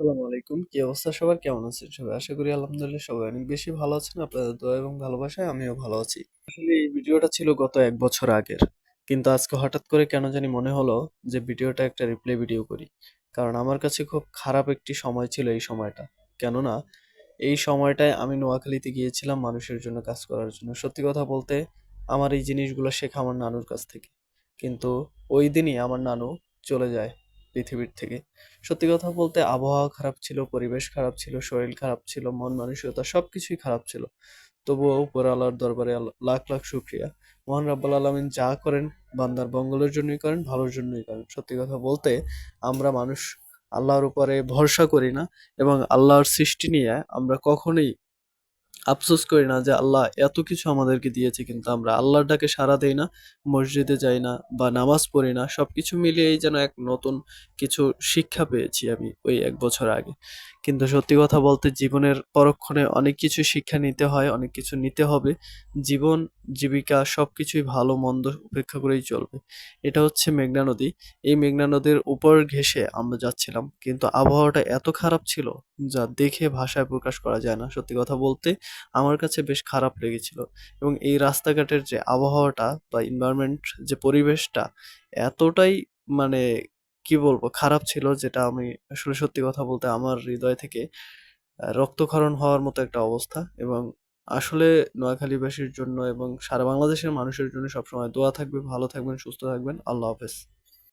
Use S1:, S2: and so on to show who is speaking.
S1: আসসালামু আলাইকুম। কি অবস্থা সবার? কেমন আছেন সবাই? আশা করি আলহামদুলিল্লাহ সবাই অনেক বেশি ভালো আছেন। আপনাদের দোয়া এবং ভালোবাসায় আমিও ভালো আছি। আসলে এই ভিডিওটা ছিল গত এক বছর আগের। কিন্তু আজকে হঠাৎ করে কেন জানি মনে হলো যে ভিডিওটা একটা রিপ্লে ভিডিও করি। কারণ আমার কাছে খুব খারাপ একটি সময় ছিল এই সময়টা। কেননা এই সময়টায় আমি নোয়াখালীতে গিয়েছিলাম মানুষের জন্য কাজ করার জন্য। সত্যি কথা বলতে আমার এই জিনিসগুলো শেখা আমার নানুর কাছ থেকে। কিন্তু ওই দিনই আমার নানু চলে যায়। পৃথিবীর থেকে। সত্যি কথা বলতে আবহাওয়া খারাপ ছিল, পরিবেশ খারাপ ছিল, শরীর খারাপ ছিল, মন মানসিকতা সব কিছুই খারাপ ছিল। তবুও উপর আল্লাহর দরবারে লাখ লাখ শুক্রিয়া। মহান রাব্বুল আলামিন যা করেন, বান্দার মঙ্গলের জন্যই করেন, ভালোর জন্যই করেন। সত্যি কথা বলতে আমরা মানুষ আল্লাহর উপরে ভরসা করি না এবং আল্লাহর সৃষ্টি নিয়ে আমরা কখনোই আফসোস করি না যে আল্লাহ এত কিছু আমাদেরকে দিয়েছে, কিন্তু আমরা আল্লাহর ডাকে সাড়া দেই না, মসজিদে যাই না বা নামাজ পড়ি না সব কিছু মিলিয়েই যেন এক নতুন কিছু শিক্ষা পেয়েছি আমি ওই এক বছর আগে। কিন্তু সত্যি কথা বলতে জীবনের পরক্ষণে অনেক কিছু শিক্ষা নিতে হয়, অনেক কিছু নিতে হবে। জীবন, জীবিকা সব কিছুই ভালো, মন্দ উপেক্ষা করেই চলবে। এটা হচ্ছে মেঘনা নদী। এই মেঘনা নদীর উপর ঘেঁষে আমরা যাচ্ছিলাম। কিন্তু আবহাওয়াটা এত খারাপ ছিল যা দেখে ভাষায় প্রকাশ করা যায় না। সত্যি কথা বলতে আমার কাছে বেশ খারাপ লেগেছিল। এবং এই রাস্তাঘাটের যে আবহাওয়াটা বা এনভায়রনমেন্ট যে পরিবেশটা এতটাই মানে কি বলব? খারাপ ছিল যেটা আমি আসলে সত্যি কথা বলতে আমার হৃদয় থেকে রক্তক্ষরণ হওয়ার মতো একটা অবস্থা এবং আসলে নোয়াখালীবাসীর জন্য এবং সারা বাংলাদেশের মানুষের জন্য সবসময় দোয়া থাকবে ভালো থাকবেন, সুস্থ থাকবেন। আল্লাহ হাফেজ।